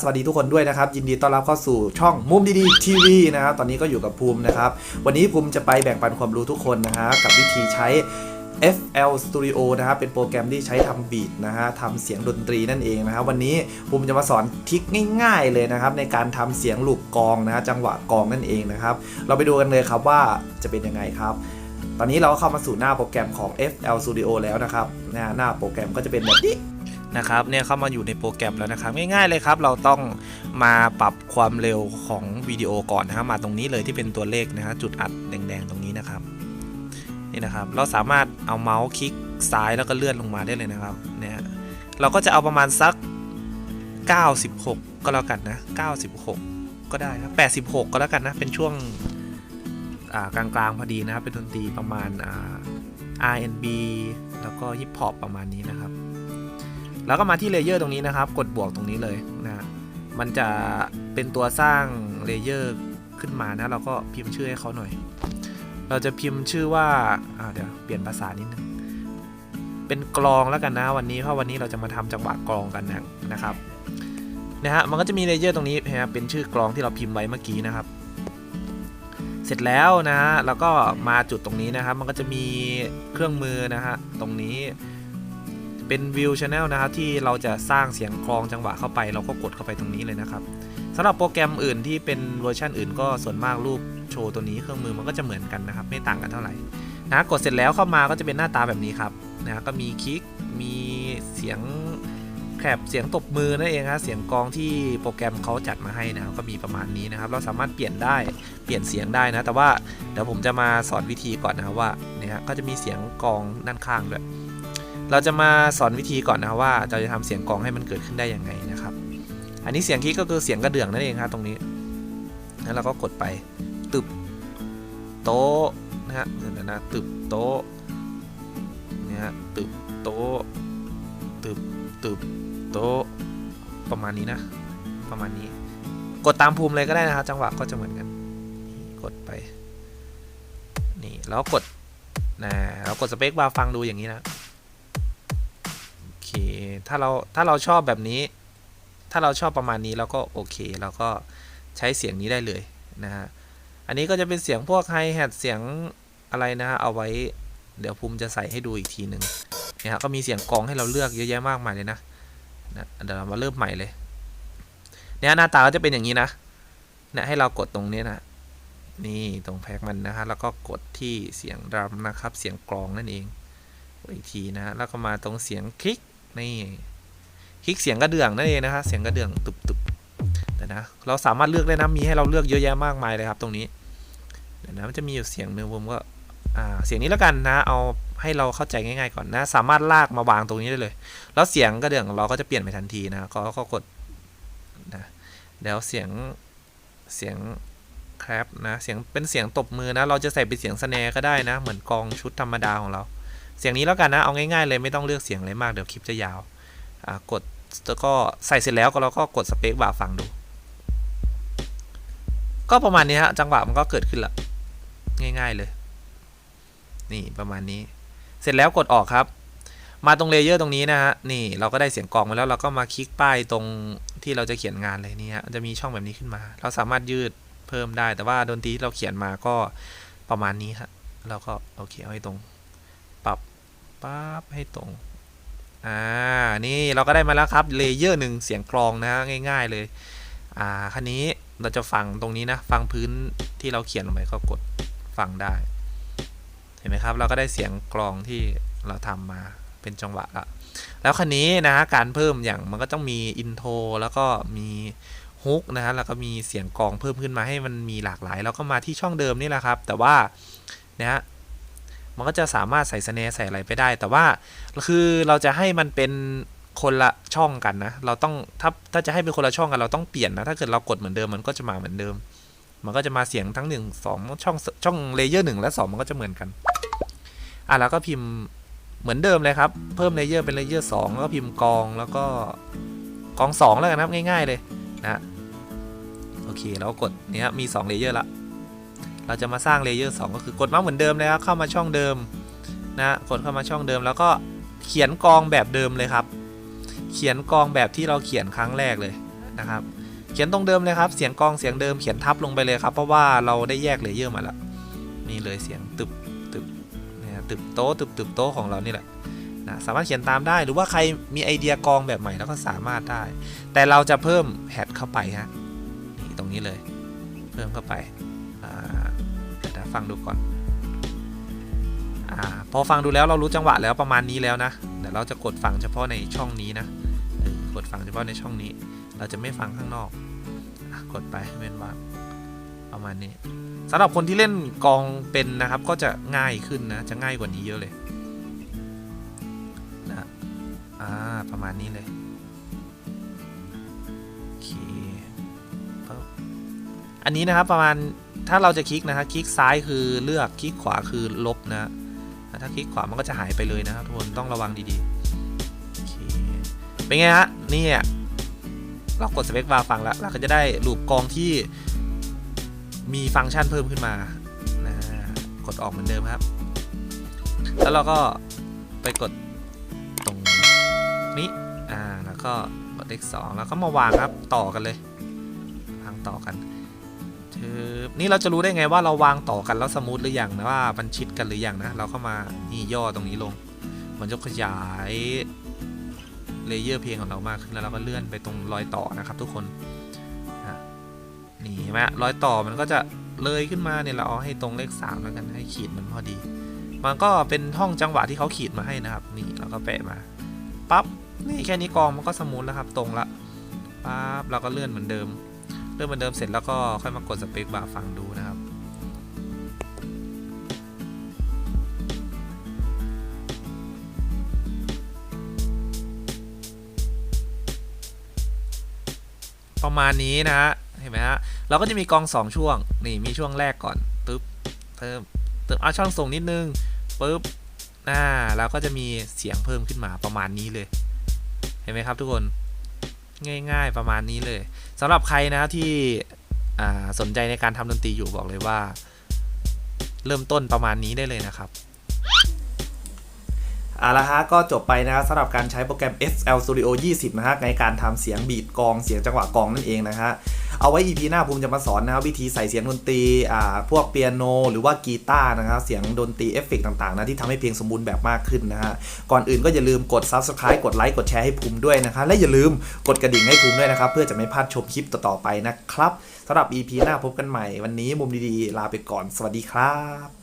สวัสดีทุกคนด้วยนะครับ ยินดีต้อนรับเข้าสู่ช่องมุมดีๆทีวีนะครับ ตอนนี้ก็อยู่กับภูมินะครับ วันนี้ภูมิจะไปแบ่งปันความรู้ทุกคนนะฮะกับวิธีใช้ FL Studio นะครับเป็นโปรแกรมที่ใช้ทำบีทนะฮะทำเสียงดนตรีนั่นเองนะครับวันนี้ภูมิจะมาสอนทิคง่ายๆเลยนะครับ ในการทำเสียงลูกกองนะฮะจังหวะกองนั่นเองนะครับ เราไปดูกันเลยครับว่าจะเป็นยังไงครับ ตอนนี้เราก็เข้ามาสู่หน้าโปรแกรมของ FL Studio แล้วนะครับหน้าโปรแกรมก็จะเป็นแบบนี้ นะครับเนี่ยเข้ามาอยู่ในโปรแกรมแล้วนะครับง่ายๆเลยครับ เราต้องมาปรับความเร็วของวิดีโอก่อนนะครับมาตรงนี้เลยที่เป็นตัวเลขนะฮะจุดอัดแดงๆตรงนี้นะครับนี่นะครับ เราสามารถเอาเมาส์คลิกซ้ายแล้วก็เลื่อนลงมาได้เลยนะครับเนี่ยเราก็จะเอาประมาณสัก 96 ก็แล้วกันนะ 96 ก็ได้ครับ 86 ก็แล้วกันนะ เป็นช่วงกลางๆพอดีนะครับ เป็นดนตรีประมาณอ่า R&B แล้วก็ฮิปฮอปประมาณนี้นะครับ แล้วก็มาที่เลเยอร์ตรงนี้นะครับ กดบวกตรงนี้เลยนะมันจะเป็นตัวสร้างเลเยอร์ขึ้นมานะ เราก็พิมพ์ชื่อให้เขาหน่อย เราจะพิมพ์ชื่อว่าอ่าเดี๋ยวเปลี่ยนภาษานิดนึงเป็นกลองแล้วกันนะวันนี้เพราะวันนี้เราจะมาทำจังหวะกลองกันนะนะครับนะฮะมันก็จะมีเลเยอร์ตรงนี้นะเป็นชื่อกลองที่เราพิมพ์ไว้เมื่อกี้นะครับ เสร็จแล้วนะฮะแล้วก็มาจุดตรงนี้นะครับ มันก็จะมีเครื่องมือนะฮะตรงนี้ เป็นวิวช anel นะครับที่เราจะสร้างเสียงกลองจังหวะเข้าไปเราก็กดเข้าไปตรงนี้เลยนะครับสำหรับโปรแกรมอื่นที่เป็นเวอร์ชันอื่นก็ส่วนมากรูปโชว์ตัวนี้เครื่องมือมันก็จะเหมือนกันนะครับ ไม่ต่างกันเท่าไหร่นะกดเสร็จแล้วเข้ามาก็จะเป็นหน้าตาแบบนี้ครับนะก็มีคลิกมีเสียงแคบเสียงตบมือนั่นเองครับเสียงกลองที่โปรแกรมเขาจัดมาให้นะครับก็มีประมาณนี้นะครับ เราสามารถเปลี่ยนได้เปลี่ยนเสียงได้นะ แต่ว่าเดี๋ยวผมจะมาสอนวิธีก่อนนะครับว่าเนี่ยฮะก็จะมีเสียงกลองด้านข้างด้วย เราจะมาสอนวิธีก่อนนะว่าเราจะทำเสียงกองให้มันเกิดขึ้นได้ยังไงนะครับ อันนี้เสียงคลิกก็คือเสียงกระเดื่องนั่นเองครับตรงนี้แล้วเราก็กดไปตึบโต๊ะนะฮะเดี๋ยวนะตึบโต๊ะนี่ฮะตึบโต๊ะตึบตึบโต๊ะประมาณนี้นะ ประมาณนี้ กดตามภูมิเลยก็ได้นะครับ จังหวะก็จะเหมือนกัน กดไป นี่แล้วกดนะเรากดสเปคบาร์ฟังดูอย่างนี้นะ ถ้าเราถ้าเราชอบแบบนี้ ถ้าเราชอบประมาณนี้เราก็โอเคเราก็ใช้เสียงนี้ได้เลยนะฮะอันนี้ก็จะเป็นเสียงพวกไฮแฮทเสียงอะไรนะฮะเอาไว้เดี๋ยวภูมิจะใส่ให้ดูอีกทีหนึ่งเนี่ยฮะก็มีเสียงกลองให้เราเลือกเยอะแยะมากมายเลยนะนะเดี๋ยวเรามาเริ่มใหม่เลยเนี่ยหน้าตาก็จะเป็นอย่างนี้นะเนี่ยให้เรากดตรงนี้นะนี่ตรงแพ็กมันนะฮะแล้วก็กดที่เสียงดรัมนะครับ เสียงกลองนั่นเองอีกทีนะแล้วก็มาตรงเสียงคลิก นี่คลิกเสียงกระเดื่องนั่นเองนะครับเสียงกระเดื่องตุบตุบแต่นะเราสามารถเลือกได้นะมีให้เราเลือกเยอะแยะมากมายเลยครับ ตรงนี้เดี๋ยวนะมันจะมีอยู่เสียงหนึ่งผมก็เสียงนี้แล้วกันนะ เอาให้เราเข้าใจง่ายๆก่อนนะ สามารถลากมาวางตรงนี้ได้เลย แล้วเสียงกระเดื่องของเราก็จะเปลี่ยนไปทันทีนะก็ก็กดนะเดี๋ยวเสียงเสียงครับนะเสียงเป็นเสียงตบมือนะ เราจะใส่เป็นเสียงสแนร์ก็ได้นะ เหมือนกองชุดธรรมดาของเรา เสียงนี้แล้วกันนะ เอาง่ายๆเลยไม่ต้องเลือกเสียงอะไรมากเดี๋ยวคลิปจะยาวกดแล้วก็ใส่เสร็จแล้วก็เราก็กดสเปคบาร์ฟังดู ก็ประมาณนี้ฮะจังหวะมันก็เกิดขึ้นละง่ายๆเลย นี่ประมาณนี้ เสร็จแล้วกดออกครับ มาตรงเลเยอร์ตรงนี้นะฮะนี่เราก็ได้เสียงกองมาแล้วเราก็มาคลิกป้ายตรงที่เราจะเขียนงานเลยนี่ฮะจะมีช่องแบบนี้ขึ้นมา เราสามารถยืดเพิ่มได้ แต่ว่าดนตรีที่เราเขียนมาก็ประมาณนี้ครับเราก็โอเคเอาให้ตรง ปั๊บให้ตรง อ่า นี่เราก็ได้มาแล้วครับ เลเยอร์หนึ่งเสียงกลองนะง่าย ๆเลย อ่าคันนี้เราจะฟังตรงนี้นะ ฟังพื้นที่เราเขียนลงไปก็กดฟังได้ เห็นไหมครับ เราก็ได้เสียงกลองที่เราทำมาเป็นจังหวะละแล้วคันนี้นะฮะการเพิ่มอย่างมันก็ต้องมีอินโทรแล้วก็มีฮุกนะฮะแล้วก็มีเสียงกลองเพิ่มขึ้นมาให้มันมีหลากหลาย แล้วก็มาที่ช่องเดิมนี่แหละครับ แต่ว่านะฮะ มันก็จะสามารถใส่สแนร์ใส่อะไรไปได้ แต่ว่าคือเราจะให้มันเป็นคนละช่องกันนะ เราต้องถ้าถ้าจะให้เป็นคนละช่องกันเราต้องเปลี่ยนนะ ถ้าเกิดเรากดเหมือนเดิมมันก็จะมาเหมือนเดิม มันก็จะมาเสียงทั้งหนึ่งสองช่องช่องเลเยอร์หนึ่งและสองมันก็จะเหมือนกัน อะแล้วก็พิมพ์เหมือนเดิมเลยครับ เพิ่มเลเยอร์เป็นเลเยอร์สองแล้วก็พิมพ์กองแล้วก็กองสองแล้วกันนะครับง่าย ๆเลยนะ โอเคแล้วกดเนี้ยมี 2 เลเยอร์ละ เราจะมาสร้างเลเยอร์2ก็คือกดมาเหมือนเดิมเลยครับเข้ามาช่องเดิมนะกดเข้ามาช่องเดิม แล้วก็เขียนกองแบบเดิมเลยครับ เขียนกองแบบที่เราเขียนครั้งแรกเลยนะครับ เขียนตรงเดิมเลยครับ เสียงกองเสียงเดิมเขียนทับลงไปเลยครับ เพราะว่าเราได้แยกเลเยอร์มาแล้วนี่เลยเสียงตึบตึบนี่ยตึบโต๊ะตึบตึบโต๊ะของเรานี่แหละนะสามารถเขียนตามได้หรือว่าใครมีไอเดียกองแบบใหม่แล้วก็สามารถได้ แต่เราจะเพิ่มแฮดเข้าไปฮะนี่ตรงนี้เลย เพิ่มเข้าไป ฟังดูก่อนอ่าพอฟังดูแล้วเรารู้จังหวะแล้วประมาณนี้แล้วนะเดี๋ยวเราจะกดฟังเฉพาะในช่องนี้นะกดฟังเฉพาะในช่องนี้ เราจะไม่ฟังข้างนอกอกดไปเว้นว่างประมาณนี้สำหรับคนที่เล่นกองเป็นนะครับก็จะง่ายขึ้นนะจะง่ายกว่านี้เยอะเลยนะอ่าประมาณนี้เลยโอเคอันนี้นะครับประมาณ ถ้าเราจะคลิกนะครคลิกซ้ายคือเลือกคลิกขวาคือลบนะถ้าคลิกขวามันก็จะหายไปเลยนะครับทุกคนต้องระวังดีๆเคเป็นไงฮะนี่เรากดสเปคบาร์ฟังแล้ว เราก็จะได้ลูปกองที่มีฟังก์ชันเพิ่มขึ้นมานะกดออกเหมือนเดิมครับ แล้วเราก็ไปกดตรงนี้อ่าแล้วก็กดเลขสองแล้วก็มาวางครับต่อกันเลยวางต่อกัน นี่เราจะรู้ได้ไงว่าเราวางต่อกันแล้วสมูทหรือยังนะว่ามันชิดกันหรือยังนะ เราเข้ามานี่ย่อตรงนี้ลง มันจะขยายเลเยอร์เพลงของเรามากขึ้นแล้วเราก็เลื่อนไปตรงรอยต่อนะครับ ทุกคนนี่เห็นไหมรอยต่อมันก็จะเลยขึ้นมาเนี่ยเราเอาให้ตรงเลขสามแล้วกันให้ขีดมันพอดี มันก็เป็นห้องจังหวะที่เขาขีดมาให้นะครับ นี่เราก็แปะมาปั๊บนี่แค่นี้กองมันก็สมูทแล้วครับ ตรงละปั๊บเราก็เลื่อนเหมือนเดิม เลื่อนเหมือนเดิมเสร็จแล้วก็ค่อยมากดสเปคบาร์ฟังดูนะครับประมาณนี้นะฮะ เห็นไหมฮะ เราก็จะมีกอง 2 ช่วง นี่มีช่วงแรกก่อนปึ๊บเติมเติมเอาช่องส่งนิดนึงปึ๊บอ่าแล้วก็จะมีเสียงเพิ่มขึ้นมาประมาณนี้เลย เห็นไหมครับทุกคน ง่าย ๆ ประมาณนี้เลยสำหรับใครนะที่สนใจในการทำดนตรีอยู่บอกเลยว่า เริ่มต้นประมาณนี้ได้เลยนะครับเอาละฮะก็จบไปนะครับสำหรับการใช้โปรแกรม SL Studio 20 นะฮะในการทำเสียงบีดกองเสียงจังหวะกองนั่นเองนะฮะ เอาไว้ EP หน้าภูมิจะมาสอนนะครับวิธีใส่เสียงดนตรีอ่าพวกเปียโน หรือว่ากีตาร์นะครับเสียงดนตรีเอฟเฟกต์ต่างๆนะที่ทำให้เพลงสมบูรณ์แบบมากขึ้นนะฮะก่อนอื่นก็อย่าลืมกด Subscribe กดไลค์กดแชร์ให้ภูมิด้วยนะครับและอย่าลืมกดกระดิ่งให้ภูมิด้วยนะครับเพื่อจะไม่พลาดชมคลิปต่อๆไปนะครับสำหรับ EP หน้าพบกันใหม่วันนี้มุมดีๆลาไปก่อนสวัสดีครับ